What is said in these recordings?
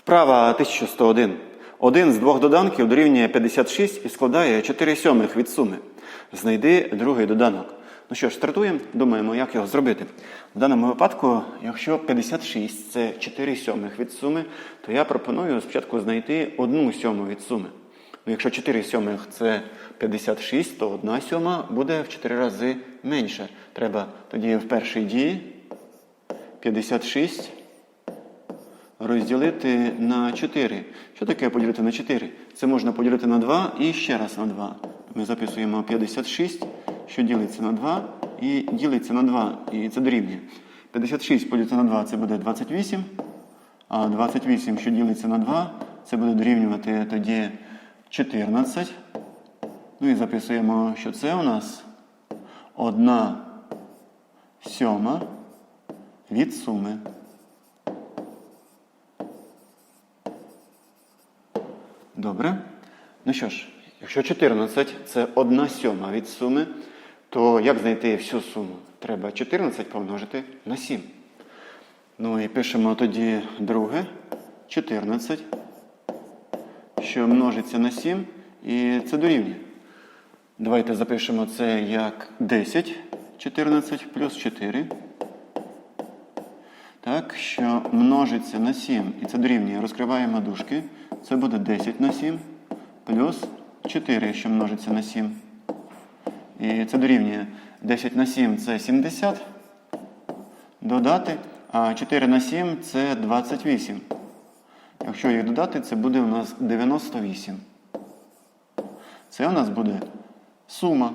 Вправа 1101. Один з двох доданків дорівнює 56 і складає 4 сьомих від суми. Знайди другий доданок. Ну що ж, стартуємо, думаємо, як його зробити. В даному випадку, якщо 56 це 4 сьомих від суми, то я пропоную спочатку знайти 1 сьому від суми. Ну, якщо 4 сьомих це 56, то 1 сьома буде в 4 рази менше. Треба тоді в першій дії 56 розділити на 4. Що таке поділити на 4? Це можна поділити на 2 і ще раз на 2. Ми записуємо 56, що ділиться на 2 і ділиться на 2. І це дорівнює. 56 поділити на 2 це буде 28. А 28, що ділиться на 2, це буде дорівнювати тоді 14. Ну і записуємо, що це у нас 1 сьома від суми. Добре. Ну що ж, якщо 14 це 1 сьома від суми, то як знайти всю суму? Треба 14 помножити на 7. Ну і пишемо тоді друге 14, що множиться на 7, і це дорівнює. Давайте запишемо це як 10, 14 плюс 4. Так, що множиться на 7, і це дорівнює. Розкриваємо дужки. Це буде 10 на 7 плюс 4, що множиться на 7. І це дорівнює 10 на 7 це 70. Додати, а 4 на 7 це 28. Якщо їх додати, це буде у нас 98. Це у нас буде сума.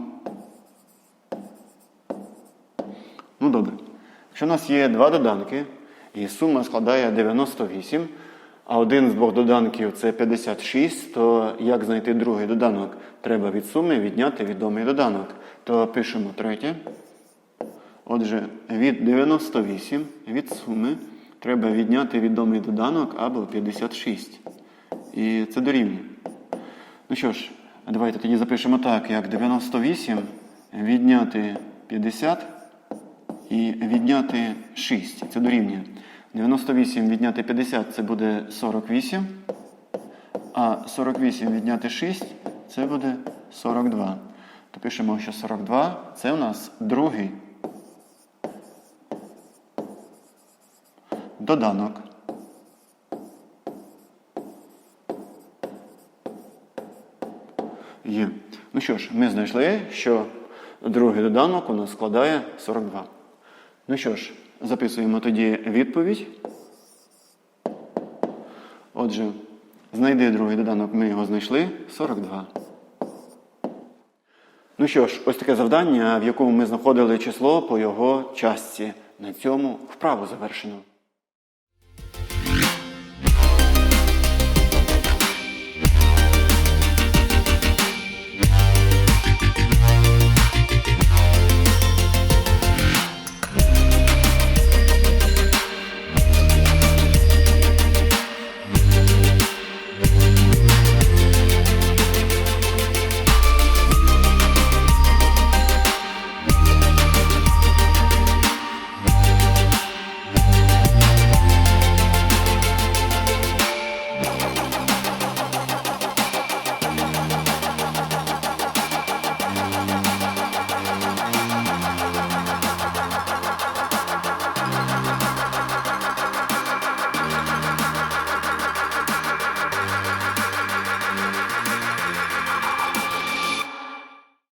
Ну добре. Якщо у нас є два доданки, і сума складає 98, а один з двох доданків це 56, то як знайти другий доданок? Треба від суми відняти відомий доданок. То пишемо третє. Отже, від 98 від суми треба відняти відомий доданок або 56. І це дорівнює. Ну що ж, давайте тоді запишемо так, як 98 відняти 50 і відняти 6. Це дорівнює. 98 відняти 50 це буде 48. А 48 відняти 6 це буде 42. То пишемо, що 42 це у нас другий доданок. Є. Ну що ж, ми знайшли, що другий доданок у нас складає 42. Ну що ж, записуємо тоді відповідь. Отже, знайди другий доданок, ми його знайшли 42. Ну що ж, ось таке завдання, в якому ми знаходили число по його частці. На цьому вправу завершено.